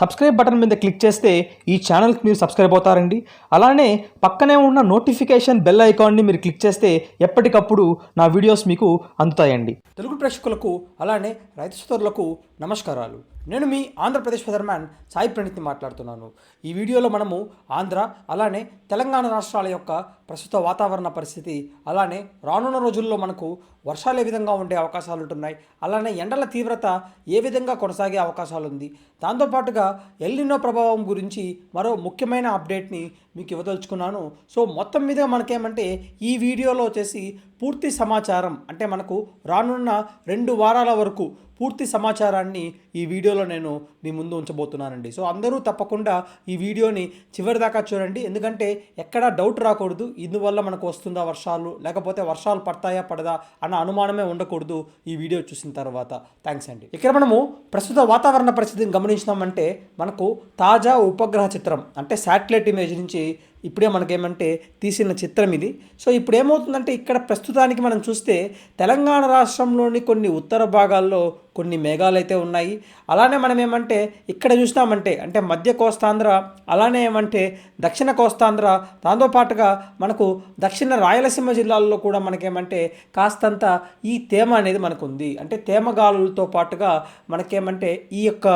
Subscribe button మీద click చేస్తే ఈ ఛానల్కి మీరు సబ్స్క్రైబ్ అవుతారండి. అలానే పక్కనే ఉన్న నోటిఫికేషన్ బెల్ ఐకాన్ని మీరు క్లిక్ చేస్తే ఎప్పటికప్పుడు నా వీడియోస్ మీకు అందుతాయండి. తెలుగు ప్రేక్షకులకు అలానే రైతు సోదరులకు నమస్కారాలు. నేను మీ ఆంధ్రప్రదేశ్ ఫెదర్మ్యాన్ సాయి ప్రణీత్ని మాట్లాడుతున్నాను. ఈ వీడియోలో మనము ఆంధ్ర అలానే తెలంగాణ రాష్ట్రాల యొక్క ప్రస్తుత వాతావరణ పరిస్థితి అలానే రానున్న రోజుల్లో మనకు వర్షాలు ఏ విధంగా ఉండే అవకాశాలు ఉంటున్నాయి అలానే ఎండల తీవ్రత ఏ విధంగా కొనసాగే అవకాశాలు ఉంది. దాంతోపాటుగా ఎల్లినో ప్రభావం గురించి మరో ముఖ్యమైన అప్డేట్ని మీకు ఇవ్వదలుచుకున్నాను. సో మొత్తం మీద మనకేమంటే ఈ వీడియోలో వచ్చేసి పూర్తి సమాచారం అంటే మనకు రానున్న రెండు వారాల వరకు పూర్తి సమాచారాన్ని ఈ వీడియోలో నేను మీ ముందు ఉంచబోతున్నానండి. సో అందరూ తప్పకుండా ఈ వీడియోని చివరి దాకా చూడండి. ఎందుకంటే ఎక్కడా డౌట్ రాకూడదు. ఇందువల్ల మనకు వస్తుందా వర్షాలు? లేకపోతే వర్షాలు పడతాయా పడదా అన్న అనుమానమే ఉండకూడదు ఈ వీడియో చూసిన తర్వాత. థ్యాంక్స్ అండి. ఇక్కడ మనము ప్రస్తుత వాతావరణ పరిస్థితిని గమనించినామంటే మనకు తాజా ఉపగ్రహ చిత్రం అంటే శాటిలైట్ ఇమేజ్ నుంచి ఇప్పుడే మనకేమంటే తీసిన చిత్రం ఇది. సో ఇప్పుడు ఏమవుతుందంటే ఇక్కడ ప్రస్తుతానికి మనం చూస్తే తెలంగాణ రాష్ట్రంలోని కొన్ని ఉత్తర భాగాల్లో కొన్ని మేఘాలు అయితే ఉన్నాయి. అలానే మనం ఏమంటే ఇక్కడ చూసినామంటే అంటే మధ్య కోస్తాంధ్ర అలానే ఏమంటే దక్షిణ కోస్తాంధ్ర. దాంతోపాటుగా మనకు దక్షిణ రాయలసీమ జిల్లాల్లో కూడా మనకేమంటే కాస్తంత ఈ తేమ అనేది మనకు ఉంది అంటే తేమగాలులతో పాటుగా మనకేమంటే ఈ యొక్క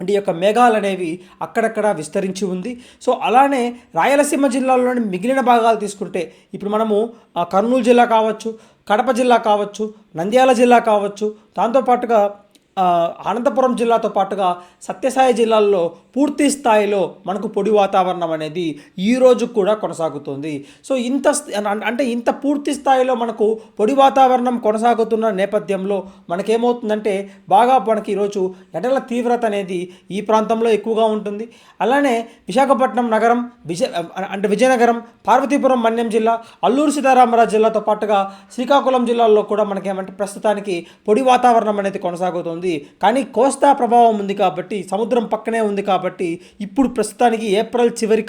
అంటే ఈ యొక్క మేఘాలు అనేవి అక్కడక్కడ విస్తరించి ఉంది. సో అలానే రాయలసీమ జిల్లాలోని మిగిలిన భాగాలు తీసుకుంటే ఇప్పుడు మనము ఆ, కర్నూలు జిల్లా కావచ్చు కడప జిల్లా కావచ్చు నంద్యాల జిల్లా కావచ్చు దాంతోపాటుగా అనంతపురం జిల్లాతో పాటుగా సత్యసాయి జిల్లాల్లో పూర్తి స్థాయిలో మనకు పొడి వాతావరణం అనేది ఈ రోజు కూడా కొనసాగుతుంది. సో ఇంత అంటే ఇంత పూర్తి స్థాయిలో మనకు పొడి వాతావరణం కొనసాగుతున్న నేపథ్యంలో మనకేమవుతుందంటే బాగా మనకి ఈరోజు ఎండల తీవ్రత అనేది ఈ ప్రాంతంలో ఎక్కువగా ఉంటుంది. అలానే విశాఖపట్నం నగరం విజయ అంటే విజయనగరం పార్వతీపురం మన్యం జిల్లా అల్లూరు సీతారామరాజు జిల్లాతో పాటుగా శ్రీకాకుళం జిల్లాల్లో కూడా మనకేమంటే ప్రస్తుతానికి పొడి వాతావరణం అనేది కొనసాగుతుంది. కానీ కోస్తా ప్రభావం ఉంది కాబట్టి సముద్రం పక్కనే ఉంది కాబట్టి ఇప్పుడు ప్రస్తుతానికి ఏప్రిల్ చివరి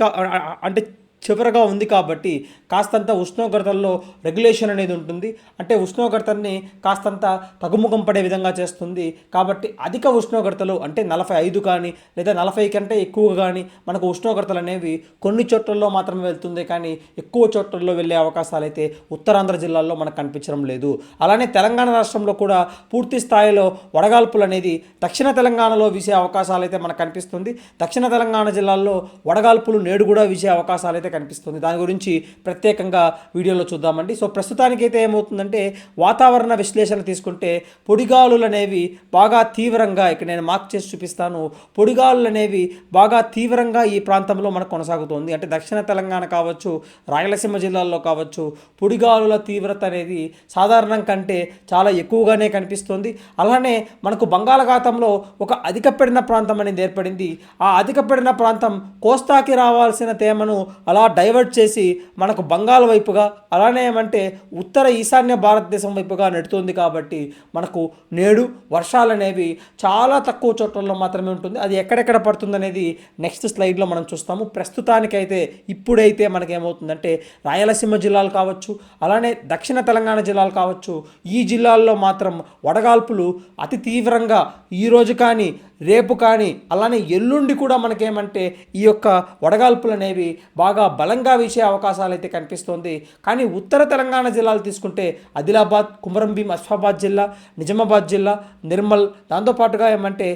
అంటే చివరగా ఉంది కాబట్టి కాస్తంత ఉష్ణోగ్రతల్లో రెగ్యులేషన్ అనేది ఉంటుంది. అంటే ఉష్ణోగ్రతని కాస్తంత తగుముఖం పడే విధంగా చేస్తుంది. కాబట్టి అధిక ఉష్ణోగ్రతలు అంటే నలభై ఐదు కానీ లేదా నలభై కంటే ఎక్కువ కానీ మనకు ఉష్ణోగ్రతలు అనేవి కొన్ని చోట్లలో మాత్రమే వెళ్తుంది. కానీ ఎక్కువ చోట్లలో వెళ్ళే అవకాశాలు అయితే ఉత్తరాంధ్ర జిల్లాల్లో మనకు కనిపించడం లేదు. అలానే తెలంగాణ రాష్ట్రంలో కూడా పూర్తి స్థాయిలో వడగాల్పులు అనేది దక్షిణ తెలంగాణలో వీసే అవకాశాలు అయితే మనకు కనిపిస్తుంది. దక్షిణ తెలంగాణ జిల్లాల్లో వడగాల్పులు నేడు కూడా వీసే అవకాశాలు అయితే కనిపిస్తుంది. దాని గురించి ప్రత్యేకంగా వీడియోలో చూద్దామండి. సో ప్రస్తుతానికైతే ఏమవుతుందంటే వాతావరణ విశ్లేషణ తీసుకుంటే పొడిగాలులు అనేవి బాగా తీవ్రంగా ఇక్కడ నేను మార్క్ చేసి చూపిస్తాను పొడిగాలులు అనేవి బాగా తీవ్రంగా ఈ ప్రాంతంలో మనకు కొనసాగుతుంది. అంటే దక్షిణ తెలంగాణ కావచ్చు రాయలసీమ జిల్లాల్లో కావచ్చు పొడిగాలుల తీవ్రత అనేది సాధారణం కంటే చాలా ఎక్కువగానే కనిపిస్తుంది. అలానే మనకు బంగాళాఖాతంలో ఒక అధిక ప్రాంతం అనేది ఏర్పడింది. ఆ అధిక ప్రాంతం కోస్తాకి రావాల్సిన తేమను అలా డైవర్ట్ చేసి మనకు బంగాళ వైపుగా అలానే ఏమంటే ఉత్తర ఈశాన్య భారతదేశం వైపుగా నెడుతుంది కాబట్టి మనకు నేడు వర్షాలు అనేవి చాలా తక్కువ చోట్లలో మాత్రమే ఉంటుంది. అది ఎక్కడెక్కడ పడుతుంది అనేది నెక్స్ట్ స్లైడ్లో మనం చూస్తాము. ప్రస్తుతానికైతే ఇప్పుడైతే మనకేమవుతుందంటే రాయలసీమ జిల్లాలు కావచ్చు అలానే దక్షిణ తెలంగాణ జిల్లాలు కావచ్చు ఈ జిల్లాల్లో మాత్రం వడగాల్పులు అతి తీవ్రంగా ఈరోజు కానీ రేపు కానీ అలానే ఎల్లుండి కూడా మనకేమంటే ఈ యొక్క వడగాల్పులు అనేవి బాగా బలంగా వీసే అవకాశాలు అయితే కనిపిస్తోంది. కానీ ఉత్తర తెలంగాణ జిల్లాలు తీసుకుంటే ఆదిలాబాద్ కుమరంభీం అస్ఫాబాద్ జిల్లా నిజామాబాద్ జిల్లా నిర్మల్ దాంతోపాటుగా ఏమంటే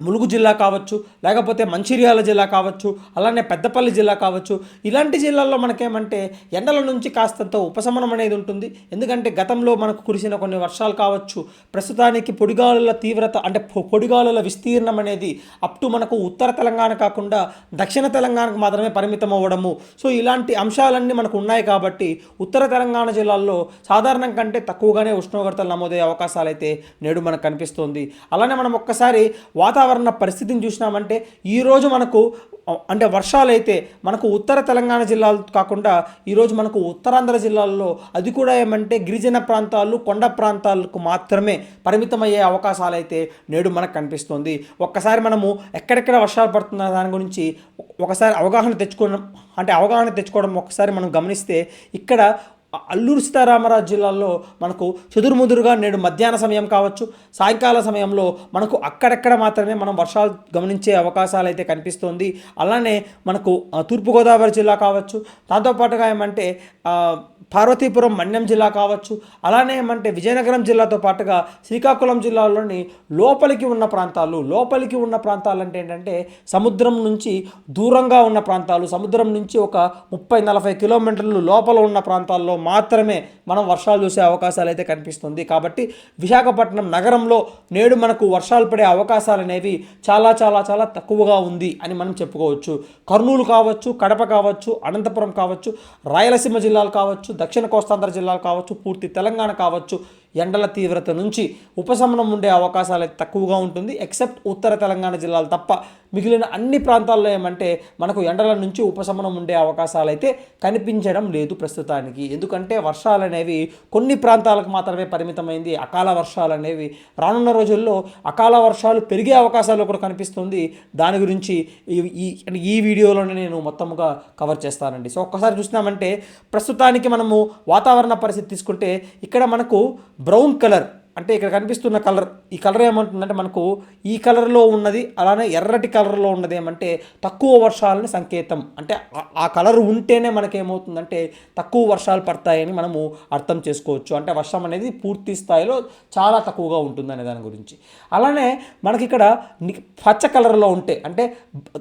ములుగు జిల్లా కావచ్చు లేకపోతే మంచిర్యాల జిల్లా కావచ్చు అలానే పెద్దపల్లి జిల్లా కావచ్చు. ఇలాంటి జిల్లాల్లో మనకేమంటే ఎండల నుంచి కాస్తంత ఉపశమనం అనేది ఉంటుంది. ఎందుకంటే గతంలో మనకు కురిసిన కొన్ని వర్షాలు కావచ్చు ప్రస్తుతానికి పొడిగాలుల తీవ్రత అంటే పొడిగాలుల విస్తీర్ణం అనేది అప్ టు మనకు ఉత్తర తెలంగాణ కాకుండా దక్షిణ తెలంగాణకు మాత్రమే పరిమితం అవ్వడము. సో ఇలాంటి అంశాలన్నీ మనకు ఉన్నాయి కాబట్టి ఉత్తర తెలంగాణ జిల్లాల్లో సాధారణం కంటే తక్కువగానే ఉష్ణోగ్రతలు నమోదయ్యే అవకాశాలు అయితే నేడు మనకు కనిపిస్తుంది. అలానే మనం ఒక్కసారి వాతావరణం పరిస్థితిని చూసినామంటే ఈరోజు మనకు అంటే వర్షాలు అయితే మనకు ఉత్తర తెలంగాణ జిల్లాలు కాకుండా ఈరోజు మనకు ఉత్తరాంధ్ర జిల్లాల్లో అది కూడా ఏమంటే గిరిజన ప్రాంతాలు కొండ ప్రాంతాలకు మాత్రమే పరిమితమయ్యే అవకాశాలు అయితే నేడు మనకు కనిపిస్తుంది. ఒక్కసారి మనము ఎక్కడెక్కడ వర్షాలు పడుతున్న దాని గురించి ఒకసారి అవగాహన తెచ్చుకోవడం అంటే అవగాహన తెచ్చుకోవడం ఒకసారి మనం గమనిస్తే ఇక్కడ అల్లూరు సీతారామరాజు జిల్లాలో మనకు చెదురుముదురుగా నేడు మధ్యాహ్న సమయం కావచ్చు. సాయంకాల సమయంలో మనకు అక్కడక్కడ మాత్రమే మనం వర్షాలు గమనించే అవకాశాలు అయితే కనిపిస్తుంది. అలానే మనకు తూర్పుగోదావరి జిల్లా కావచ్చు. దాంతోపాటుగా ఏమంటే పార్వతీపురం మన్యం జిల్లా కావచ్చు. అలానే ఏమంటే విజయనగరం జిల్లాతో పాటుగా శ్రీకాకుళం జిల్లాలోని లోపలికి ఉన్న ప్రాంతాలు లోపలికి ఉన్న ప్రాంతాలు అంటే ఏంటంటే సముద్రం నుంచి దూరంగా ఉన్న ప్రాంతాలు సముద్రం నుంచి ఒక ముప్పై నలభై కిలోమీటర్లు లోపల ఉన్న ప్రాంతాల్లో మాత్రమే మనం వర్షాలు చూసే అవకాశాలు అయితే కనిపిస్తుంది. కాబట్టి విశాఖపట్నం నగరంలో నేడు మనకు వర్షాలు పడే అవకాశాలు అనేవి చాలా చాలా చాలా తక్కువగా ఉంది అని మనం చెప్పుకోవచ్చు. కర్నూలు కావచ్చు కడప కావచ్చు అనంతపురం కావచ్చు రాయలసీమ జిల్లాలు కావచ్చు దక్షిణ కోస్తాంధ్ర జిల్లాలు కావచ్చు పూర్తి తెలంగాణ కావచ్చు ఎండల తీవ్రత నుంచి ఉపశమనం ఉండే అవకాశాలు అయితే తక్కువగా ఉంటుంది. ఎక్సెప్ట్ ఉత్తర తెలంగాణ జిల్లాలు తప్ప మిగిలిన అన్ని ప్రాంతాల్లో ఏమంటే మనకు ఎండల నుంచి ఉపశమనం ఉండే అవకాశాలు అయితే కనిపించడం లేదు ప్రస్తుతానికి. ఎందుకంటే వర్షాలు అనేవి కొన్ని ప్రాంతాలకు మాత్రమే పరిమితమైంది. అకాల వర్షాలు అనేవి రానున్న రోజుల్లో అకాల వర్షాలు పెరిగే అవకాశాలు కూడా కనిపిస్తుంది. దాని గురించి ఈ- ఈ ఈ వీడియోలోనే నేను మొత్తముగా కవర్ చేస్తానండి. సో ఒక్కసారి చూసినామంటే ప్రస్తుతానికి మనము వాతావరణ పరిస్థితి తీసుకుంటే ఇక్కడ మనకు బ్రౌన్ కలర్ అంటే ఇక్కడ కనిపిస్తున్న కలర్ ఈ కలర్ ఏమంటుందంటే మనకు ఈ కలర్లో ఉన్నది అలానే ఎర్రటి కలర్లో ఉన్నది ఏమంటే తక్కువ వర్షాలని సంకేతం. అంటే ఆ- కలర్ ఉంటేనే మనకేమవుతుందంటే తక్కువ వర్షాలు పడతాయని మనము అర్థం చేసుకోవచ్చు. అంటే వర్షం అనేది పూర్తి స్థాయిలో చాలా తక్కువగా ఉంటుంది అనే దాని గురించి. అలానే మనకి ఇక్కడ పచ్చ కలర్లో ఉంటే అంటే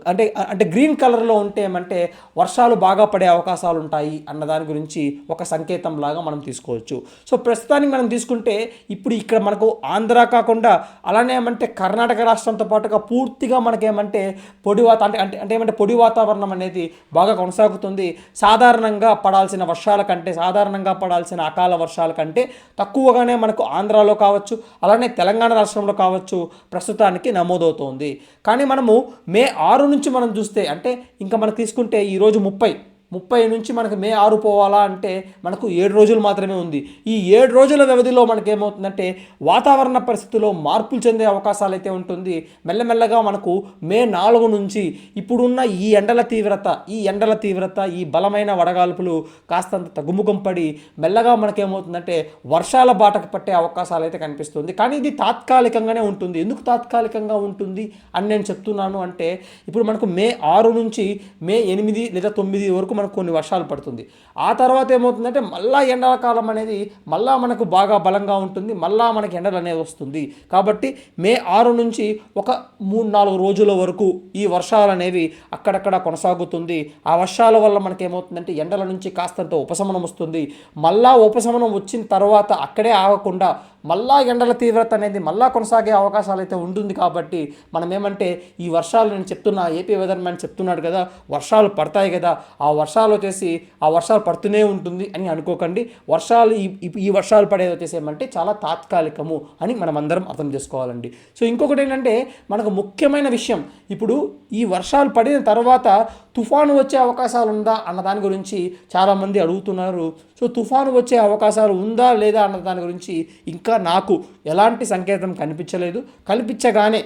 అంటే అంటే గ్రీన్ కలర్లో ఉంటే ఏమంటే వర్షాలు బాగా పడే అవకాశాలు ఉంటాయి అన్న దాని గురించి ఒక సంకేతం లాగా మనం తీసుకోవచ్చు. సో ప్రస్తుతానికి మనం తీసుకుంటే ఇప్పుడు ఇక్కడ మనకు ఆంధ్ర కాకుండా అలానే ఏమంటే కర్ణాటక రాష్ట్రంతో పాటుగా పూర్తిగా మనకేమంటే పొడి వాత అంటే అంటే అంటే ఏమంటే పొడి వాతావరణం అనేది బాగా కొనసాగుతుంది. సాధారణంగా పడాల్సిన వర్షాల కంటే సాధారణంగా పడాల్సిన అకాల వర్షాల కంటే తక్కువగానే మనకు ఆంధ్రాలో కావచ్చు అలానే తెలంగాణ రాష్ట్రంలో కావచ్చు ప్రస్తుతానికి నమోదవుతోంది. కానీ మనము మే ఆరు నుంచి మనం చూస్తే అంటే ఇంకా మనం తీసుకుంటే ఈరోజు ముప్పై ముప్పై నుంచి మనకు మే ఆరు పోవాలా అంటే మనకు ఏడు రోజులు మాత్రమే ఉంది. ఈ ఏడు రోజుల వ్యవధిలో మనకి ఏమవుతుందంటే వాతావరణ పరిస్థితుల్లో మార్పులు చెందే అవకాశాలు అయితే ఉంటుంది. మెల్లమెల్లగా మనకు మే నాలుగు నుంచి ఇప్పుడున్న ఈ ఎండల తీవ్రత ఈ ఎండల తీవ్రత ఈ బలమైన వడగాల్పులు కాస్తంత తగ్గుముఖం పడి మెల్లగా మనకేమవుతుందంటే వర్షాల బాటకు పట్టే అవకాశాలు అయితే కనిపిస్తుంది. కానీ ఇది తాత్కాలికంగానే ఉంటుంది. ఎందుకు తాత్కాలికంగా ఉంటుంది అని నేను చెప్తున్నాను అంటే ఇప్పుడు మనకు మే ఆరు నుంచి మే ఎనిమిది లేదా తొమ్మిది వరకు మనకు కొన్ని వర్షాలు పడుతుంది. ఆ తర్వాత ఏమవుతుందంటే మళ్ళా ఎండాకాలం అనేది మళ్ళా మనకు బాగా బలంగా ఉంటుంది. మళ్ళా మనకి ఎండలు అనేది వస్తుంది. కాబట్టి మే ఆరు నుంచి ఒక మూడు నాలుగు రోజుల వరకు ఈ వర్షాలు అనేవి అక్కడక్కడ కొనసాగుతుంది. ఆ వర్షాల వల్ల మనకి ఏమవుతుందంటే ఎండల నుంచి కాస్తంత ఉపశమనం వస్తుంది. మళ్ళా ఉపశమనం వచ్చిన తర్వాత అక్కడే ఆగకుండా మళ్ళా ఎండల తీవ్రత అనేది మళ్ళా కొనసాగే అవకాశాలు అయితే ఉంటుంది కాబట్టి మనం ఏమంటే ఈ వర్షాలు నేను చెప్తున్నా ఏపీ వెదర్ మ్యాన్ చెప్తున్నాడు కదా వర్షాలు పడతాయి కదా ఆ వర్షాలు వచ్చేసి ఆ వర్షాలు పడుతూనే ఉంటుంది అని అనుకోకండి. వర్షాలు ఈ ఈ- ఈ వర్షాలు పడేది వచ్చేసి ఏమంటే చాలా తాత్కాలికము అని మనం అందరం అర్థం చేసుకోవాలండి. సో ఇంకొకటి ఏంటంటే మనకు ముఖ్యమైన విషయం ఇప్పుడు ఈ వర్షాలు పడిన తర్వాత తుఫాను వచ్చే అవకాశాలు ఉందా అన్న దాని గురించి చాలామంది అడుగుతున్నారు. సో తుఫాను వచ్చే అవకాశాలు ఉందా లేదా అన్న దాని గురించి ఇంకా నాకు ఎలాంటి సంకేతం కనిపించలేదు. కనిపించగానే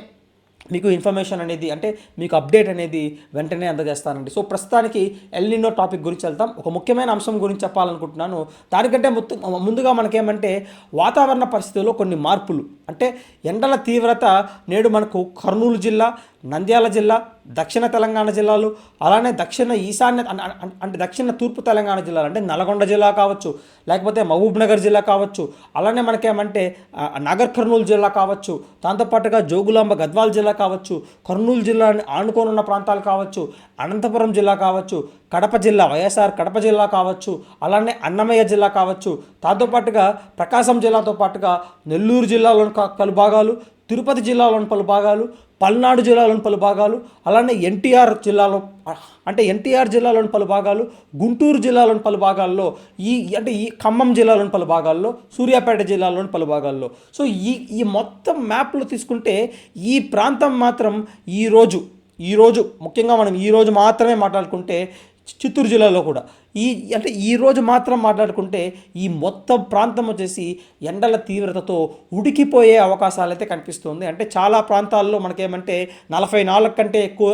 మీకు ఇన్ఫర్మేషన్ అనేది అంటే మీకు అప్డేట్ అనేది వెంటనే అందజేస్తానండి. సో ప్రస్తుతానికి ఎల్నినో టాపిక్ గురించి వెళ్తాం. ఒక ముఖ్యమైన అంశం గురించి చెప్పాలనుకుంటున్నాను. దానికంటే మొత్తం ముందుగా మనకేమంటే వాతావరణ పరిస్థితుల్లో కొన్ని మార్పులు. అంటే ఎండల తీవ్రత నేడు మనకు కర్నూలు జిల్లా నంద్యాల జిల్లా దక్షిణ తెలంగాణ జిల్లాలు అలానే దక్షిణ ఈశాన్య అంటే దక్షిణ తూర్పు తెలంగాణ జిల్లాలు అంటే నల్గొండ జిల్లా కావచ్చు లేకపోతే మహబూబ్నగర్ జిల్లా కావచ్చు అలానే మనకేమంటే నాగర్ కర్నూలు జిల్లా కావచ్చు దాంతోపాటుగా జోగులాంబ గద్వాల్ జిల్లా కావచ్చు కర్నూలు జిల్లాని ఆనుకోనున్న ప్రాంతాలు కావచ్చు అనంతపురం జిల్లా కావచ్చు కడప జిల్లా వైఎస్ఆర్ కడప జిల్లా కావచ్చు అలానే అన్నమయ్య జిల్లా కావచ్చు. దాంతోపాటుగా ప్రకాశం జిల్లాతో పాటుగా నెల్లూరు జిల్లాలోని పలు భాగాలు తిరుపతి జిల్లాలోని పలు భాగాలు పల్నాడు జిల్లాలోని పలు భాగాలు అలానే ఎన్టీఆర్ జిల్లాలో అంటే ఎన్టీఆర్ జిల్లాలోని పలు భాగాలు గుంటూరు జిల్లాలోని పలు భాగాల్లో ఈ అంటే ఈ ఖమ్మం జిల్లాలోని పలు భాగాల్లో సూర్యాపేట జిల్లాలోని పలు భాగాల్లో. సో ఈ ఈ మొత్తం మ్యాప్లో తీసుకుంటే ఈ ప్రాంతం మాత్రం ఈరోజు ఈరోజు ముఖ్యంగా మనం ఈరోజు మాత్రమే మాట్లాడుకుంటే చిత్తూరు జిల్లాలో కూడా. ఈ అంటే ఈరోజు మాత్రం మాట్లాడుకుంటే ఈ మొత్తం ప్రాంతం వచ్చేసి ఎండల తీవ్రతతో ఉడికిపోయే అవకాశాలు అయితే కనిపిస్తుంది. అంటే చాలా ప్రాంతాల్లో మనకేమంటే నలభై నాలుగు కంటే ఎక్కువ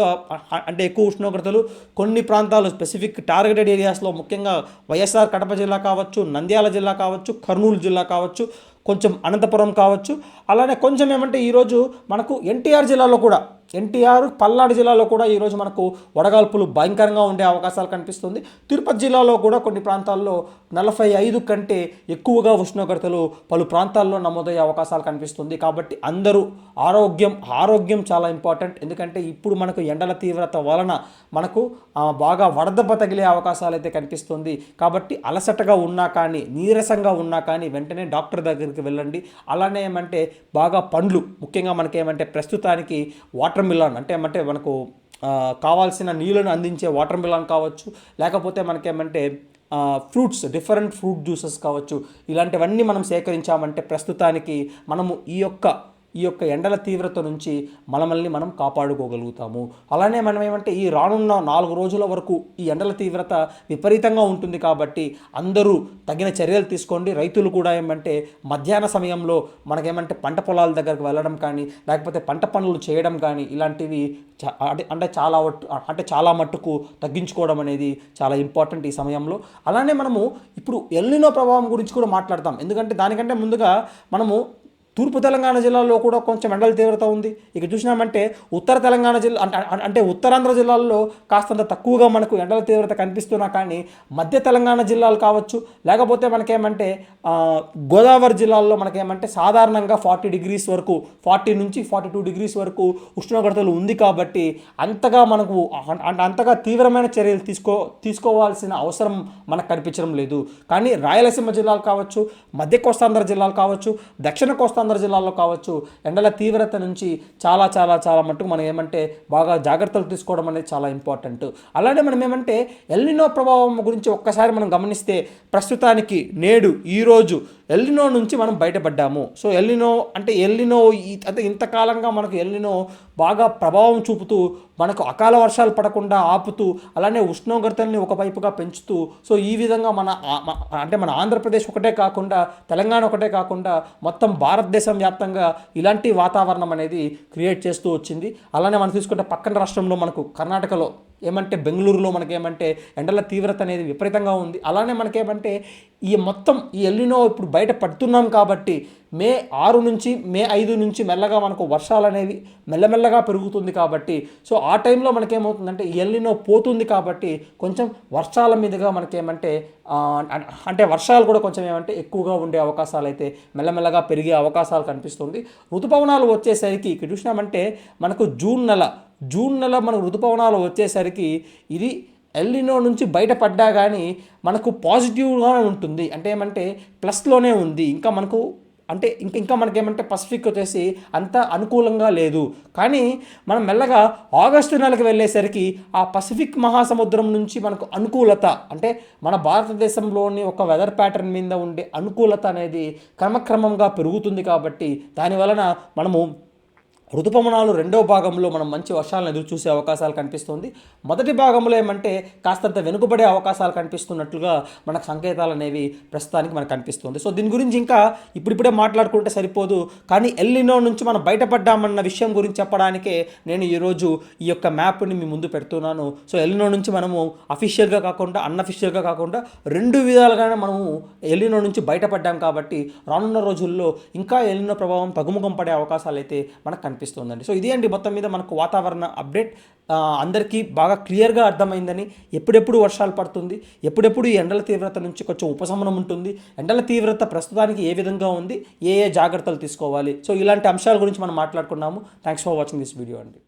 అంటే ఎక్కువ ఉష్ణోగ్రతలు. కొన్ని ప్రాంతాలు స్పెసిఫిక్ టార్గెటెడ్ ఏరియాస్లో ముఖ్యంగా వైఎస్ఆర్ కడప జిల్లా కావచ్చు నంద్యాల జిల్లా కావచ్చు కర్నూలు జిల్లా కావచ్చు కొంచెం అనంతపురం కావచ్చు. అలానే కొంచెం ఏమంటే ఈరోజు మనకు ఎన్టీఆర్ జిల్లాలో కూడా ఎన్టీఆర్ పల్నాడు జిల్లాలో కూడా ఈరోజు మనకు వడగాల్పులు భయంకరంగా ఉండే అవకాశాలు కనిపిస్తుంది. తిరుపతి జిల్లాలో కూడా కొన్ని ప్రాంతాల్లో నలభై ఐదు కంటే ఎక్కువగా ఉష్ణోగ్రతలు పలు ప్రాంతాల్లో నమోదయ్యే అవకాశాలు కనిపిస్తుంది. కాబట్టి అందరూ ఆరోగ్యం ఆరోగ్యం చాలా ఇంపార్టెంట్. ఎందుకంటే ఇప్పుడు మనకు ఎండల తీవ్రత వలన మనకు బాగా వడదెబ్బ తగిలే అవకాశాలు అయితే కనిపిస్తుంది. కాబట్టి అలసటగా ఉన్నా కానీ నీరసంగా ఉన్నా కానీ వెంటనే డాక్టర్ దగ్గరికి వెళ్ళండి. అలానే ఏమంటే బాగా పండ్లు ముఖ్యంగా మనకేమంటే ప్రస్తుతానికి వాటర్ వాటర్ మిలాన్ అంటే ఏమంటే మనకు కావాల్సిన నీళ్ళను అందించే వాటర్ మిలాన్ కావచ్చు లేకపోతే మనకేమంటే ఫ్రూట్స్ డిఫరెంట్ ఫ్రూట్ జ్యూసెస్ కావచ్చు ఇలాంటివన్నీ మనం సేకరించామంటే ప్రస్తుతానికి మనము ఈ యొక్క ఈ యొక్క ఎండల తీవ్రత నుంచి మనమల్ని మనం కాపాడుకోగలుగుతాము. అలానే మనం ఏమంటే ఈ రానున్న నాలుగు రోజుల వరకు ఈ ఎండల తీవ్రత విపరీతంగా ఉంటుంది కాబట్టి అందరూ తగిన చర్యలు తీసుకోండి. రైతులు కూడా ఏమంటే మధ్యాహ్న సమయంలో మనకేమంటే పంట పొలాల దగ్గరకు వెళ్ళడం కానీ లేకపోతే పంట పనులు చేయడం కానీ ఇలాంటివి చా- అంటే అంటే చాలా అంటే చాలా మట్టుకు తగ్గించుకోవడం అనేది చాలా ఇంపార్టెంట్ ఈ సమయంలో. అలానే మనము ఇప్పుడు ఎల్లినో ప్రభావం గురించి కూడా మాట్లాడతాం. ఎందుకంటే దానికంటే ముందుగా మనము తూర్పు తెలంగాణ జిల్లాలో కూడా కొంచెం ఎండల తీవ్రత ఉంది. ఇక చూసినామంటే ఉత్తర తెలంగాణ జిల్లా అంటే అంటే ఉత్తరాంధ్ర జిల్లాల్లో కాస్తంత తక్కువగా మనకు ఎండల తీవ్రత కనిపిస్తున్నా కానీ మధ్య తెలంగాణ జిల్లాలు కావచ్చు లేకపోతే మనకేమంటే గోదావరి జిల్లాల్లో మనకేమంటే సాధారణంగా ఫార్టీ డిగ్రీస్ వరకు ఫార్టీ నుంచి ఫార్టీ టూ డిగ్రీస్ వరకు ఉష్ణోగ్రతలు ఉంది కాబట్టి అంతగా మనకు అంటే అంతగా తీవ్రమైన చర్యలు తీసుకో తీసుకోవాల్సిన అవసరం మనకు కనిపించడం లేదు. కానీ రాయలసీమ జిల్లాలు కావచ్చు మధ్య కోస్తాంధ్ర జిల్లాలు కావచ్చు దక్షిణ కోస్తాంధ్ర జిల్లాల్లో కావచ్చు ఎండల తీవ్రత నుంచి చాలా చాలా చాలా మట్టుకు మనం ఏమంటే బాగా జాగ్రత్తలు తీసుకోవడం అనేది చాలా ఇంపార్టెంట్. అలానే మనం ఏమంటే ఎల్నినో ప్రభావం గురించి ఒక్కసారి మనం గమనిస్తే ప్రస్తుతానికి నేడు ఈరోజు ఎల్లినో నుంచి మనం బయటపడ్డాము. సో ఎల్లినో అంటే ఎల్లినో అంటే ఇంతకాలంగా మనకు ఎల్లినో బాగా ప్రభావం చూపుతూ మనకు అకాల వర్షాలు పడకుండా ఆపుతూ అలానే ఉష్ణోగ్రతల్ని ఒకవైపుగా పెంచుతూ సో ఈ విధంగా మన అంటే మన ఆంధ్రప్రదేశ్ ఒకటే కాకుండా తెలంగాణ ఒకటే కాకుండా మొత్తం భారతదేశం వ్యాప్తంగా ఇలాంటి వాతావరణం అనేది క్రియేట్ చేస్తూ వచ్చింది. అలానే మనం తీసుకుంటే పక్కన రాష్ట్రంలో మనకు కర్ణాటకలో ఏమంటే బెంగళూరులో మనకేమంటే ఎండల తీవ్రత అనేది విపరీతంగా ఉంది. అలానే మనకేమంటే ఈ మొత్తం ఈ ఎల్లినో ఇప్పుడు బయట పడుతున్నాం కాబట్టి మే ఆరు నుంచి మే ఐదు నుంచి మెల్లగా మనకు వర్షాలు అనేవి మెల్లమెల్లగా పెరుగుతుంది కాబట్టి సో ఆ టైంలో మనకేమవుతుందంటే ఈ ఎల్లినో పోతుంది కాబట్టి కొంచెం వర్షాల మీదుగా మనకేమంటే అంటే వర్షాలు కూడా కొంచెం ఏమంటే ఎక్కువగా ఉండే అవకాశాలు అయితే మెల్లమెల్లగా పెరిగే అవకాశాలు కనిపిస్తుంది. ఋతుపవనాలు వచ్చేసరికి ఇక్కడ చూసినామంటే మనకు జూన్ నెల జూన్ నెల మనకు ఋతుపవనాలు వచ్చేసరికి ఇది ఎల్లినో నుంచి బయటపడ్డా కానీ మనకు పాజిటివ్గా ఉంటుంది. అంటే ఏమంటే ప్లస్లోనే ఉంది. ఇంకా మనకు అంటే ఇంకా ఇంకా మనకేమంటే పసిఫిక్ వచ్చేసి అంత అనుకూలంగా లేదు. కానీ మనం మెల్లగా ఆగస్టు నెలకు వెళ్ళేసరికి ఆ పసిఫిక్ మహాసముద్రం నుంచి మనకు అనుకూలత అంటే మన భారతదేశంలోని ఒక వెదర్ ప్యాటర్న్ మీద ఉండే అనుకూలత అనేది క్రమక్రమంగా పెరుగుతుంది కాబట్టి దాని వలన మనము ఋతుపవనాలు రెండో భాగంలో మనం మంచి వర్షాలను ఎదురు చూసే అవకాశాలు కనిపిస్తుంది. మొదటి భాగంలో ఏమంటే కాస్తంత వెనుకబడే అవకాశాలు కనిపిస్తున్నట్లుగా మనకు సంకేతాలు అనేవి ప్రస్తుతానికి మనకు కనిపిస్తుంది. సో దీని గురించి ఇంకా ఇప్పుడిప్పుడే మాట్లాడుకుంటే సరిపోదు. కానీ ఎల్లినో నుంచి మనం బయటపడ్డామన్న విషయం గురించి చెప్పడానికే నేను ఈరోజు ఈ యొక్క మ్యాప్ని మీ ముందు పెడుతున్నాను. సో ఎల్లినో నుంచి మనము అఫీషియల్గా కాకుండా అన్అఫీషియల్గా కాకుండా రెండు విధాలుగానే మనము ఎల్లినో నుంచి బయటపడ్డాం కాబట్టి రానున్న రోజుల్లో ఇంకా ఎల్లినో ప్రభావం పగుముఖం పడే అవకాశాలు అయితే మనకు కనిపిస్తుందండి. సో ఇదే అండి మొత్తం మీద మనకు వాతావరణ అప్డేట్. అందరికీ బాగా క్లియర్గా అర్థమైందని ఎప్పుడెప్పుడు వర్షాలు పడుతుంది ఎప్పుడెప్పుడు ఈ ఎండల తీవ్రత నుంచి కొంచెం ఉపశమనం ఉంటుంది ఎండల తీవ్రత ప్రస్తుతానికి ఏ విధంగా ఉంది ఏ ఏ జాగ్రత్తలు తీసుకోవాలి. సో ఇలాంటి అంశాల గురించి మనం మాట్లాడుకున్నాము. Thanks for watching this video అండి.